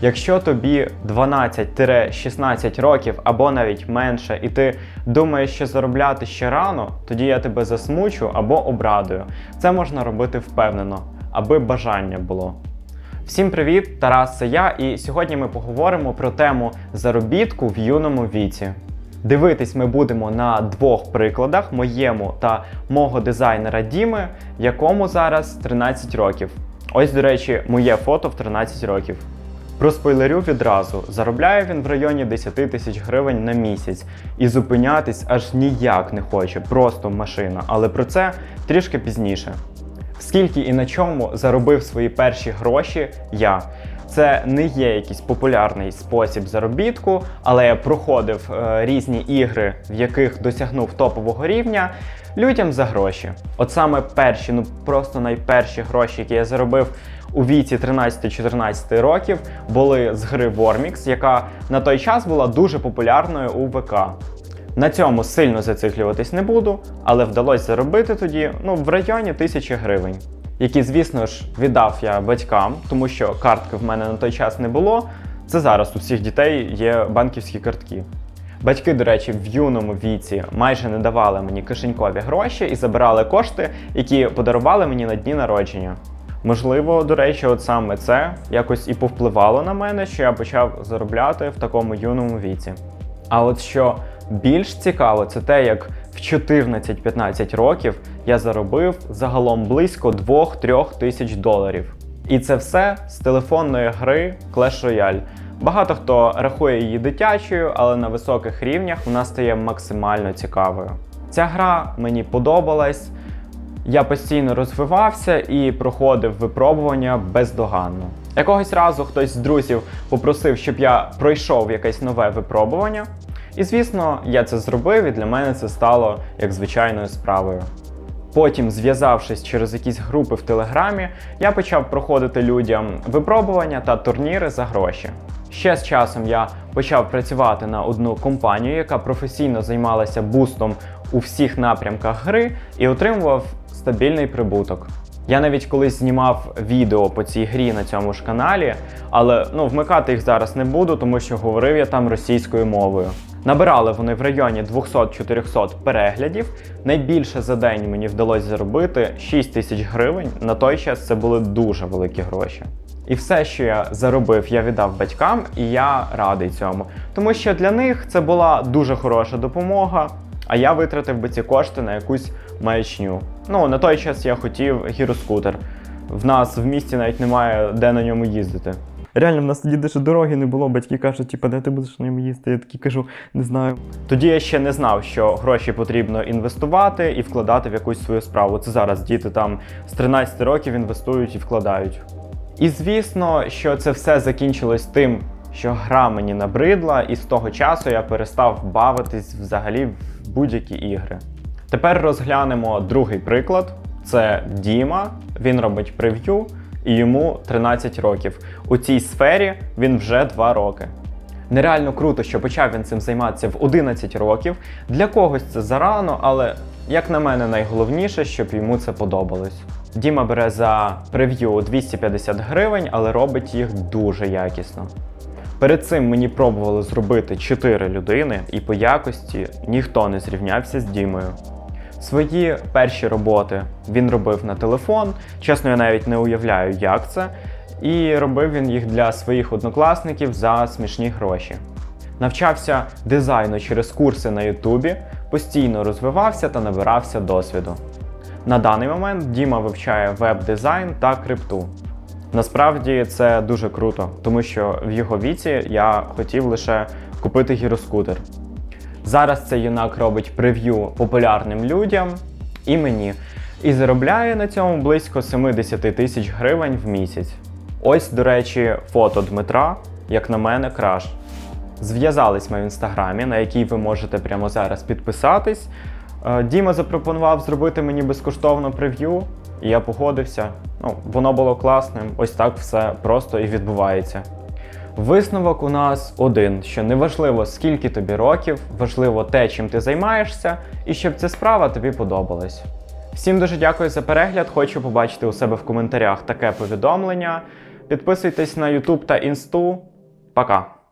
Якщо тобі 12-16 років або навіть менше, і ти думаєш, що заробляти ще рано, тоді я тебе засмучу або обрадую. Це можна робити впевнено, аби бажання було. Всім привіт, Тарас, це я, і сьогодні ми поговоримо про тему заробітку в юному віці. Дивитись ми будемо на двох прикладах: моєму та мого дизайнера Діми, якому зараз 13 років. Ось, до речі, моє фото в 13 років. Проспойлерю відразу, заробляє він в районі 10 тисяч гривень на місяць і зупинятись аж ніяк не хоче, просто машина. Але про це трішки пізніше. Скільки і на чому заробив свої перші гроші я. Це не є якийсь популярний спосіб заробітку, але я проходив е, різні ігри, в яких досягнув топового рівня людям за гроші. От саме перші, ну просто найперші гроші, які я заробив у віці 13-14 років, були з гри Wormix, яка на той час була дуже популярною у ВК. На цьому сильно зациклюватись не буду, але вдалося заробити тоді ну, в районі тисячі гривень, які, звісно ж, віддав я батькам, тому що картки в мене на той час не було. Це зараз у всіх дітей є банківські картки. Батьки, до речі, в юному віці майже не давали мені кишенькові гроші і забирали кошти, які подарували мені на дні народження. Можливо, до речі, от саме це якось і повпливало на мене, що я почав заробляти в такому юному віці. А от що більш цікаво, це те, як в 14-15 років я заробив загалом близько 2-3 тисяч доларів. І це все з телефонної гри Clash Royale. Багато хто рахує її дитячою, але на високих рівнях вона стає максимально цікавою. Ця гра мені подобалась. Я постійно розвивався і проходив випробування бездоганно. Якогось разу хтось з друзів попросив, щоб я пройшов якесь нове випробування. І звісно, я це зробив, і для мене це стало як звичайною справою. Потім, зв'язавшись через якісь групи в Телеграмі, я почав проходити людям випробування та турніри за гроші. Ще з часом я почав працювати на одну компанію, яка професійно займалася бустом у всіх напрямках гри і отримував стабільний прибуток. Я навіть колись знімав відео по цій грі на цьому ж каналі, але ну, вмикати їх зараз не буду, тому що говорив я там російською мовою. Набирали вони в районі 200-400 переглядів. Найбільше за день мені вдалося заробити 6 тисяч гривень. На той час це були дуже великі гроші. І все, що я заробив, я віддав батькам, і я радий цьому. Тому що для них це була дуже хороша допомога. А я витратив би ці кошти на якусь маячню. Ну, на той час я хотів гіроскутер. В нас в місті навіть немає де на ньому їздити. Реально, в нас тоді даже дороги не було. Батьки кажуть, типу, де ти будеш на ньому їздити? Я такий кажу, не знаю. Тоді я ще не знав, що гроші потрібно інвестувати і вкладати в якусь свою справу. Це зараз діти там з 13 років інвестують і вкладають. І звісно, що це все закінчилось тим, що гра мені набридла, і з того часу я перестав бавитись взагалі в будь-які ігри. Тепер розглянемо другий приклад: це Діма. Він робить прев'ю, і йому 13 років. У цій сфері він вже 2 роки. Нереально круто, що почав він цим займатися в 11 років. Для когось це зарано, але як на мене, найголовніше, щоб йому це подобалось. Діма бере за прев'ю 250 гривень, але робить їх дуже якісно. Перед цим мені пробували зробити 4 людини, і по якості ніхто не зрівнявся з Дімою. Свої перші роботи він робив на телефон. Чесно, я навіть не уявляю, як це. І робив він їх для своїх однокласників за смішні гроші. Навчався дизайну через курси на Ютубі, постійно розвивався та набирався досвіду. На даний момент Діма вивчає веб-дизайн та крипту. Насправді це дуже круто, тому що в його віці я хотів лише купити гіроскутер. Зараз цей юнак робить прев'ю популярним людям і мені, і заробляє на цьому близько 70 тисяч гривень в місяць. Ось, до речі, фото Дмитра, як на мене, краш. Зв'язались ми в інстаграмі, на який ви можете прямо зараз підписатись. Е, Діма запропонував зробити мені безкоштовно прев'ю, і я погодився. Ну, воно було класним. Ось так все просто і відбувається. Висновок у нас один: що не важливо, скільки тобі років, важливо те, чим ти займаєшся, і щоб ця справа тобі подобалась. Всім дуже дякую за перегляд. Хочу побачити у себе в коментарях таке повідомлення. Підписуйтесь на YouTube та Інсту. Пока!